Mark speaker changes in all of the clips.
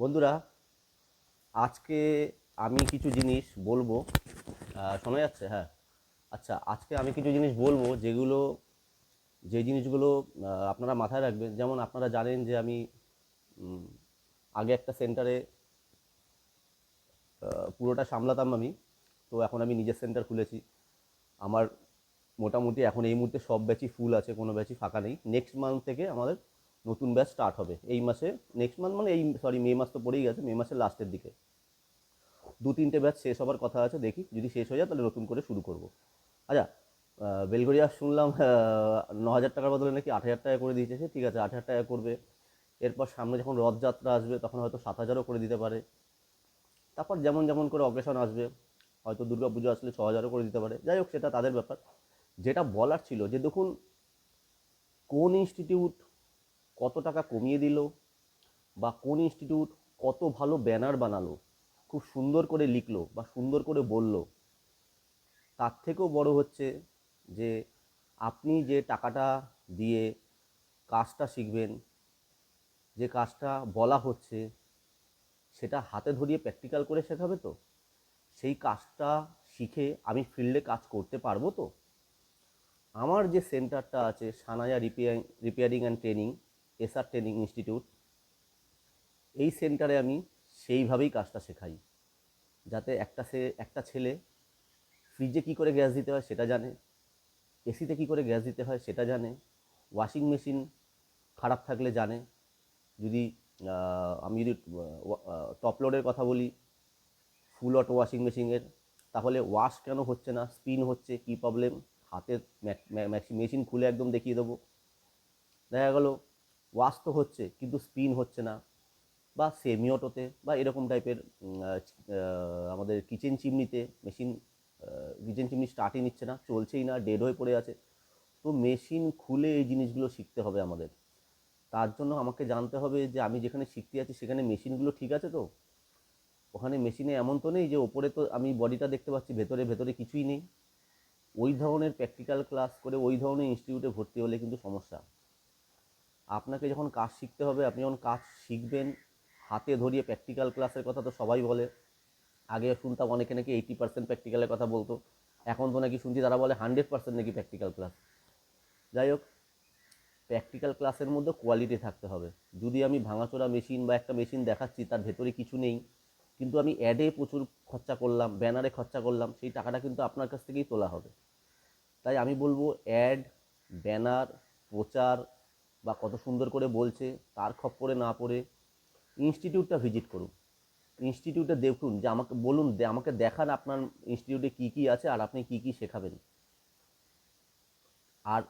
Speaker 1: বন্ধুরা, আজকে আমি কিছু জিনিস বলব। শোনা যাচ্ছে? হ্যাঁ। আচ্ছা আজকে আমি কিছু জিনিস বলব যেগুলো, যে জিনিসগুলো আপনারা মাথায় রাখবেন। যেমন আপনারা জানেন যে আমি আগে একটা সেন্টারে পুরোটা সামলাতাম আমি। তো এখন আমি নিজের সেন্টার খুলেছি। আমার মোটামুটি এখন এই মুহূর্তে সব ব্যাচই ফুল আছে, কোনো ব্যাচই ফাঁকা নেই। নেক্সট মান্থ থেকে আমাদের নতুন ব্যাচ স্টার্ট হবে। এই মাসে নেক্সট মান্থ মানে এই সরি মে মাস তো পড়েই গেছে, মে মাসের লাস্টের দিকে। দু তিনটে ব্যাচ শেষ হবার কথা আছে, দেখি। যদি শেষ হয়ে যায়, তাহলে নতুন করে শুরু করব। আচ্ছা বেলগড়িয়া শুনলাম ন হাজার টাকার বদলে নাকি আট হাজার টাকা করে দিয়েছে। সে ঠিক আছে, আট হাজার টাকা করবে। এরপর সামনে যখন রথযাত্রা আসবে, তখন হয়তো সাত হাজারও করে দিতে পারে। তারপর যেমন যেমন করে অকেশন আসবে, হয়তো দুর্গা পুজো আসলে ছ হাজারও করে দিতে পারে। যাই হোক, সেটা তাদের ব্যাপার। যেটা বলার ছিল যে, দেখুন, কোন ইনস্টিটিউট কত টাকা কমিয়ে দিল? বা কোন ইনস্টিটিউট কত ভালো ব্যানার বানালো? খুব সুন্দর করে লিখলো বা সুন্দর করে বলল। তার থেকেও বড় হচ্ছে যে আপনি যে টাকাটা দিয়ে কাজটা শিখবেন, যে কাজটা বলা হচ্ছে, সেটা হাতে ধরিয়ে প্র্যাকটিক্যাল করে শেখাবে তো? সেই কাজটা শিখে আমি ফিল্ডে কাজ করতে পারব তো? আমার যে সেন্টারটা আছে Sanaya repairing repairing and training SR training institute এই সেন্টারে আমি সেইভাবেই কাজটা শেখাই। যাতে একটা সে, একটা ছেলে ফ্রিজে কী করে গ্যাস দিতে হয় সেটা জানে এসিতে কী করে গ্যাস দিতে হয় সেটা জানে ওয়াশিং মেশিন খারাপ থাকলে জানে, যদি আমি যদি টপ লোডের কথা বলি ফুল অটো ওয়াশিং মেশিনের তাহলে ওয়াশ কেন হচ্ছে না স্পিন হচ্ছে, কী প্রবলেম হাতের মেশিন খুলে একদম দেখিয়ে দেবো। দেখা গেলো ওয়াশ তো হচ্ছে, কিন্তু স্পিন হচ্ছে না বা সেমি অটোতে বা এরকম টাইপের আমাদের কিচেন চিমনিতে মেশিন কিচেন চিমনি স্টার্টই নিচ্ছে না, চলছেই না, ডেড হয়ে পড়ে আছে। তো মেশিন খুলে এই জিনিসগুলো শিখতে হবে আমাদের। তার জন্য আমাকে জানতে হবে যে আমি যেখানে শিখতে যাচ্ছি সেখানে মেশিনগুলো ঠিক আছে তো? ওখানে মেশিনে এমন তো নেই যে ওপরে তো আমি বডিটা দেখতে পাচ্ছি, ভেতরে ভেতরে কিছুই নেই। ওই ধরনের প্র্যাকটিক্যাল ক্লাস করে ওই ধরনের ইনস্টিটিউটে ভর্তি হলে কিন্তু সমস্যা। আপনাকে যখন কাজ শিখতে হবে, আপনি যখন কাজ শিখবেন, হাতে ধরিয়ে প্র্যাকটিক্যাল ক্লাসের কথা তো সবাই বলে। আগে শুনতাম অনেকে নাকি এইটি পার্সেন্ট প্র্যাকটিক্যালের কথা বলতো। এখন তো নাকি শুনছি তারা বলে হান্ড্রেড পার্সেন্ট নাকি প্র্যাকটিক্যাল ক্লাস যাই হোক প্র্যাকটিক্যাল ক্লাসের মধ্যে কোয়ালিটি থাকতে হবে। যদি আমি ভাঙাচোরা মেশিন বা একটা মেশিন দেখাচ্ছি, তার ভেতরে কিছু নেই, কিন্তু আমি অ্যাডে প্রচুর খরচা করলাম ব্যানারে খরচা করলাম, সেই টাকাটা কিন্তু আপনার কাছ থেকেই তোলা হবে। তাই আমি বলব অ্যাড ব্যানার প্রচার বা কত সুন্দর করে বলছে, তার খপ্পরে না পড়ে ইনস্টিটিউটটা ভিজিট করুন। ইনস্টিটিউটে দেখুন যে আমাকে, বলুন আমাকে দেখান আপনার ইনস্টিটিউটে কী কী আছে আর আপনি কী কী শেখাবেন। আর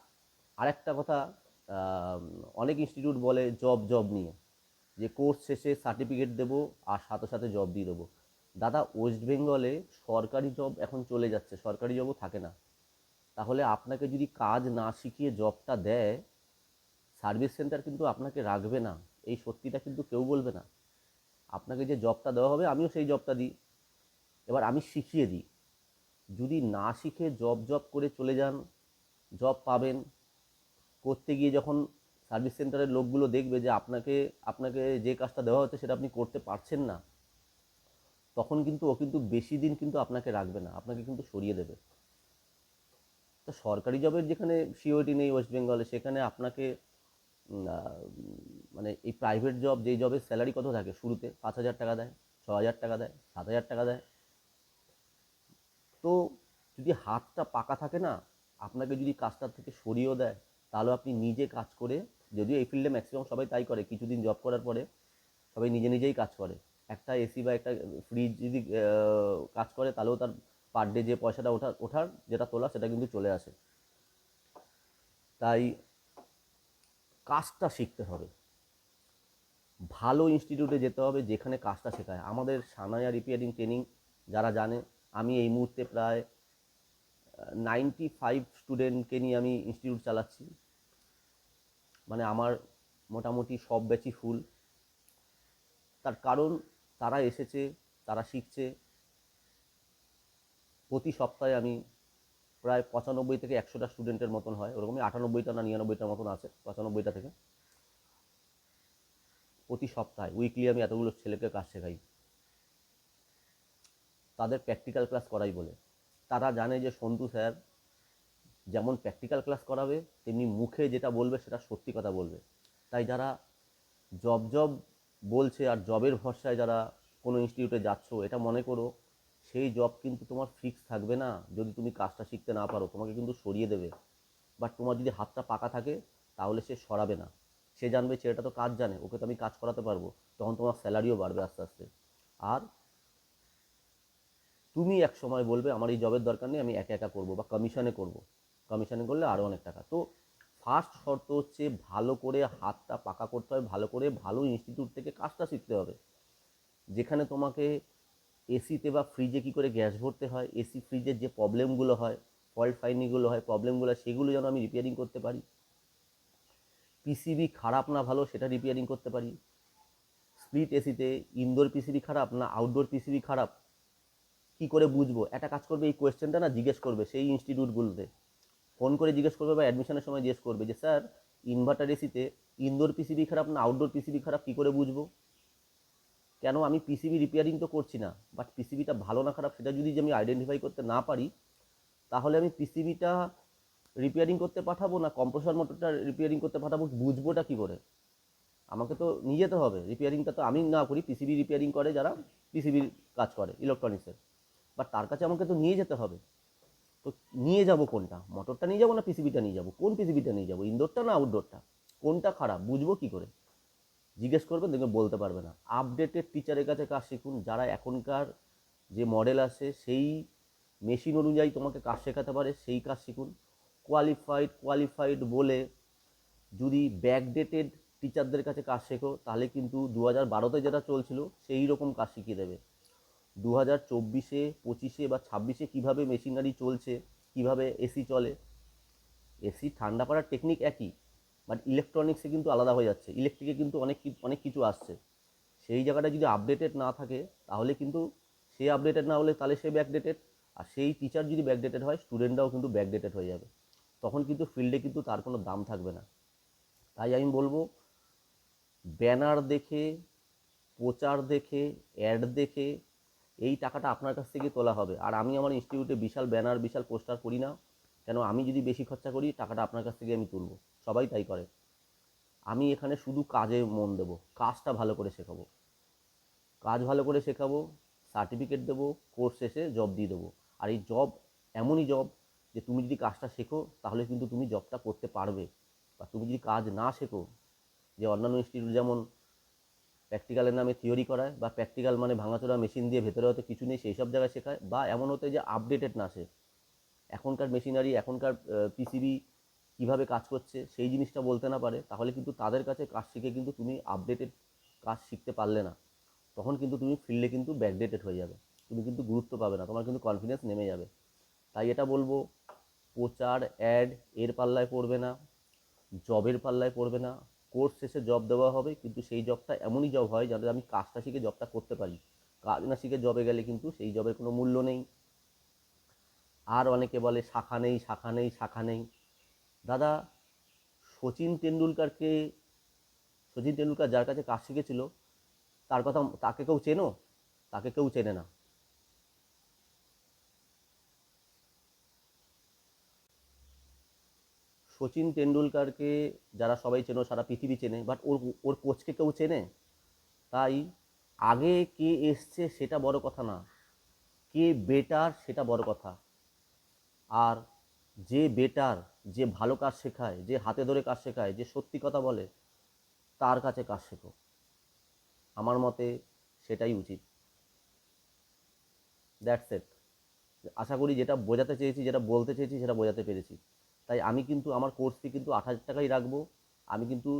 Speaker 1: আরেকটা কথা অনেক ইনস্টিটিউট বলে জব জব নিয়ে, যে কোর্স শেষে সার্টিফিকেট দেবো আর সাথে সাথে জব দিয়ে দেবো। দাদা ওয়েস্ট বেঙ্গলে সরকারি জব এখন চলে যাচ্ছে, সরকারি জবও থাকে না। তাহলে আপনাকে যদি কাজ না শিখিয়ে জবটা দেয় সার্ভিস সেন্টার কিন্তু আপনাকে রাখবে না। এই সত্যিটা কিন্তু কেউ বলবে না। আপনাকে যে জবটা দেওয়া হবে, আমিও সেই জবটা দিই। এবার আমি শিখিয়ে দিই। যদি না শিখে জব জব করে চলে যান, জব পাবেন, করতে গিয়ে যখন সার্ভিস সেন্টারের লোকগুলো দেখবে যে আপনাকে আপনাকে যে কাজটা দেওয়া হচ্ছে সেটা আপনি করতে পারছেন না, তখন কিন্তু ও কিন্তু বেশি দিন কিন্তু আপনাকে রাখবে না। আপনাকে কিন্তু সরিয়ে দেবে। তো সরকারি জবের যেখানে সিওরিটি নেই ওয়েস্ট বেঙ্গলে সেখানে আপনাকে মানে এই প্রাইভেট জব যেই জবের স্যালারি কত থাকে? শুরুতে পাঁচ হাজার টাকা দেয়, ছ হাজার টাকা দেয়, সাত হাজার টাকা দেয়। তো যদি হাতটা পাকা থাকে না, আপনাকে যদি কাজটার থেকে সরিয়েও দেয়, তাহলে আপনি নিজে কাজ করে, যদিও এই ফিল্ডে ম্যাক্সিমাম সবাই তাই করে, কিছুদিন জব করার পরে সবাই নিজে নিজেই কাজ করে। একটা এসি বা একটা ফ্রিজ যদি কাজ করে, তাহলেও তার পার ডে যে পয়সাটা ওঠার ওঠার যেটা তোলা, সেটা কিন্তু চলে আসে। তাই কাজটা শিখতে হবে। ভালো ইনস্টিটিউটে যেতে হবে যেখানে কাজটা শেখায়। আমাদের সানায়া রিপেয়ারিং ট্রেনিং যারা জানে, আমি এই মুহূর্তে প্রায় নাইনটি ফাইভ স্টুডেন্টকে নিয়ে আমি ইনস্টিটিউট চালাচ্ছি। মানে আমার মোটামুটি সব ব্যাচই ফুল তার কারণ, তারা এসেছে, তারা শিখছে। প্রতি সপ্তাহে আমি প্রায় পঁচানব্বই থেকে একশোটা স্টুডেন্টের মতন হয়। ওরকমই আটানব্বইটা না নিরানব্বইটার মতন আছে, পঁচানব্বইটা থেকে। প্রতি সপ্তাহে উইকলি আমি এতগুলো ছেলেকে কাজ শেখাই। তাদের প্র্যাকটিক্যাল ক্লাস করাই বলে। তারা জানে যে সন্তু স্যার যেমন প্র্যাকটিক্যাল ক্লাস করাবে, তেমনি মুখে যেটা বলবে সেটা সত্যি কথা বলবে। তাই যারা জব জব বলছে আর জবের ভরসায় যারা কোনো ইনস্টিটিউটে যাচ্ছ, এটা মনে করো সেই জব কিন্তু তোমার ফিক্স থাকবে না যদি তুমি কাজটা শিখতে না পারো। তোমাকে কিন্তু সরিয়ে দেবে। বাট তোমার যদি হাতটা পাকা থাকে, তাহলে সে সরাবে না। সে জানবে ছেলেটা তো কাজ জানে, ওকে তো আমি কাজ করাতে পারব। তখন তোমার স্যালারিও বাড়বে আস্তে আস্তে। আর তুমি এক সময় বলবে, আমার এই জবের দরকার নেই, আমি একা একা করব বা কমিশনে করব। কমিশনে করলে আরও অনেক টাকা। তো ফার্স্ট শর্ত হচ্ছে ভালো করে হাতটা পাকা করতে হবে, ভালো করে ভালো ইনস্টিটিউট থেকে কাজটা শিখতে হবে। যেখানে তোমাকে এসিতে বা ফ্রিজে কী করে গ্যাস ভরতে হয়? এসি ফ্রিজের যে প্রবলেমগুলো হয় ফল্ট ফাইনিংগুলো হয় প্রবলেমগুলো সেগুলো যেন আমি রিপেয়ারিং করতে পারি। পিসিবি খারাপ না ভালো, সেটা রিপেয়ারিং করতে পারি। স্প্লিট এসিতে ইনডোর পিসিবি খারাপ না আউটডোর পিসিবি খারাপ? কি করে বুঝব? একটা কাজ করবে, এই কোয়েশ্চেনটা না জিজ্ঞেস করবে সেই ইনস্টিটিউটগুলোতে ফোন করে জিজ্ঞেস করবে বা অ্যাডমিশনের সময় জিজ্ঞেস করবে যে স্যার ইনভার্টার এসিতে ইনডোর পিসিবি খারাপ না আউটডোর পিসিবি খারাপ? কী করে বুঝব? কেন আমি পিসিবি রিপেয়ারিং তো করছি না বাট পিসিবিটা ভালো না খারাপ সেটা যদি আমি আইডেন্টিফাই করতে না পারি, তাহলে আমি পিসিবিটা রিপেয়ারিং করতে পাঠাবো না কম্প্রেসর মোটরটা রিপেয়ারিং করতে পাঠাবো, বুঝবোটা কী করে? আমাকে তো নিয়ে যেতে হবে রিপেয়ারিংটা তো আমি না করি পিসিবি রিপেয়ারিং করে যারা পিসিবির কাজ করে ইলেকট্রনিক্সের বাট তার কাছে আমাকে তো নিয়ে যেতে হবে। তো নিয়ে যাব কোনটা? মোটরটা নিয়ে যাব না পিসিবিটা নিয়ে যাব? কোন পিসিবিটা নিয়ে যাব? ইনডোরটা না আউটডোরটা কোনটা খারাপ? বুঝব কী করে? জিজ্ঞেস করবেন, দেখবেন বলতে পারবে না। আপডেটেড টিচারের কাছে কাজ শিখুন, যারা এখনকার যে মডেল আছে, সেই মেশিন অনুযায়ী তোমাকে কাজ শেখাতে পারে, সেই কাজ শিখুন। কোয়ালিফাইড কোয়ালিফাইড বলে যদি ব্যাকডেটেড টিচারদের কাছে কাজ শেখো, তাহলে কিন্তু দু হাজার বারোতে যেটা চলছিল, সেই রকম কাজ শিখিয়ে দেবে। দু হাজার চব্বিশে, পঁচিশে বা ছাব্বিশে কীভাবে মেশিনারি চলছে, কীভাবে এসি চলে এসি ঠান্ডা করার টেকনিক একই। বাট ইলেকট্রনিক্সে কিন্তু আলাদা হয়ে যাচ্ছে। ইলেকট্রিকে কিন্তু অনেক অনেক কিছু আসছে। সেই জায়গাটা যদি আপডেটেড না থাকে, তাহলে কিন্তু সে আপডেটেড না হলে তাহলে সে ব্যাকডেটেড আর সেই টিচার যদি ব্যাকডেটেড হয় স্টুডেন্টরাও কিন্তু ব্যাকডেটেড হয়ে যাবে। তখন কিন্তু ফিল্ডে কিন্তু তার কোনো দাম থাকবে না। তাই আমি বলব ব্যানার দেখে, প্রচার দেখে অ্যাড দেখে, এই টাকাটা আপনার কাছ থেকে তোলা হবে। আর আমি আমার ইনস্টিটিউটে বিশাল ব্যানার বিশাল পোস্টার করি না। কেন, আমি যদি বেশি খরচা করি, টাকাটা আপনার কাছ থেকে আমি তুলবো। সবাই তাই করে। আমি এখানে শুধু কাজে মন দেবো, কাজটা ভালো করে শেখাবো। কাজ ভালো করে শেখাবো সার্টিফিকেট দেবো কোর্স শেষে জব দিয়ে দেবো। আর এই জব এমনই জব যে তুমি যদি কাজটা শেখো, তাহলে কিন্তু তুমি জবটা করতে পারবে। বা তুমি যদি কাজ না শেখো, যে অন্যান্য ইনস্টিটিউট যেমন প্র্যাকটিক্যালের নামে থিওরি করায়, বা প্র্যাকটিক্যাল মানে ভাঙাচোরা মেশিন দিয়ে ভেতরে হয়তো কিছু নেই সেই সব জায়গায় শেখায়, বা এমন হতে যে আপডেটেড না সে। এখনকার মেশিনারি এখনকার পিসিবি কীভাবে কাজ করছে, সেই জিনিসটা বলতে না পারে, তাহলে কিন্তু তাদের কাছে কাজ শিখে কিন্তু তুমি আপডেটেড কাজ শিখতে পারলে না। তখন কিন্তু তুমি ফিল্ডে কিন্তু ব্যাকডেটেড হয়ে যাবে। তুমি কিন্তু গুরুত্ব পাবে না, তোমার কিন্তু কনফিডেন্স নেমে যাবে। তাই এটা বলব, প্রচার অ্যাড এর পাল্লায় পড়বে না জবের পাল্লায় পড়বে না। কোর্স শেষে জব দেওয়া হবে, কিন্তু সেই জবটা এমনই জব হয় যাতে আমি কাজটা শিখে জবটা করতে পারি। কাজ না শিখে জবে গেলে কিন্তু সেই জবের কোনো মূল্য নেই। আর অনেকে বলে শাখা নেই শাখা নেই শাখা নেই। দাদা সচিন তেন্ডুলকারকে, সচিন তেন্ডুলকার যার কাছে কাজ শিখেছিল, তার কথা তাকে কেউ চেনো? তাকে কেউ চেনে না। সচিন তেন্ডুলকারকে যারা সবাই চেনো, সারা পৃথিবী চেনে বাট ওর ওর কোচকে কেউ চেনে? তাই আগে কে এসছে সেটা বড় কথা না। কে বেটার সেটা বড় কথা। আর যে বেটার যে ভালো কাজ শেখায়, যে হাতে ধরে কাজ শেখায়, যে সত্যি কথা বলে, তার কাছে কাজ শেখো। আমার মতে সেটাই উচিত। দ্যাটস এট আশা করি যেটা বোঝাতে চেয়েছি, যেটা বলতে চেয়েছি, সেটা বোঝাতে পেরেছি। তাই আমি কিন্তু আমার কোর্স ফি কিন্তু আট হাজার টাকাই রাখব। আমি কিন্তু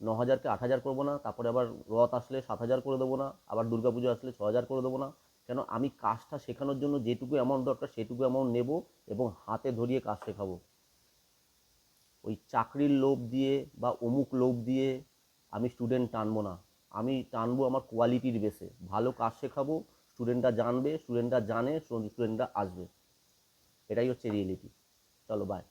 Speaker 1: ন হাজারকে আট হাজার করব না, তারপরে আবার রথ আসলে সাত হাজার করে দেবো না, আবার দুর্গা পুজো আসলে ছ হাজার করে দেবো না। কেন আমি কাজটা শেখানোর জন্য যেটুকু অ্যামাউন্ট দরকার, সেটুকু অ্যামাউন্ট নেব এবং হাতে ধরিয়ে কাজ শেখাবো। ওই চাকরির লোভ দিয়ে বা অমুক লোভ দিয়ে আমি স্টুডেন্ট টানবো না। আমি টানবো আমার কোয়ালিটির বেসে ভালো কাজ শেখাবো স্টুডেন্টরা জানবে স্টুডেন্টরা জানে স্টুডেন্টরা আসবে। এটাই হচ্ছে রিয়েলিটি চলো বাই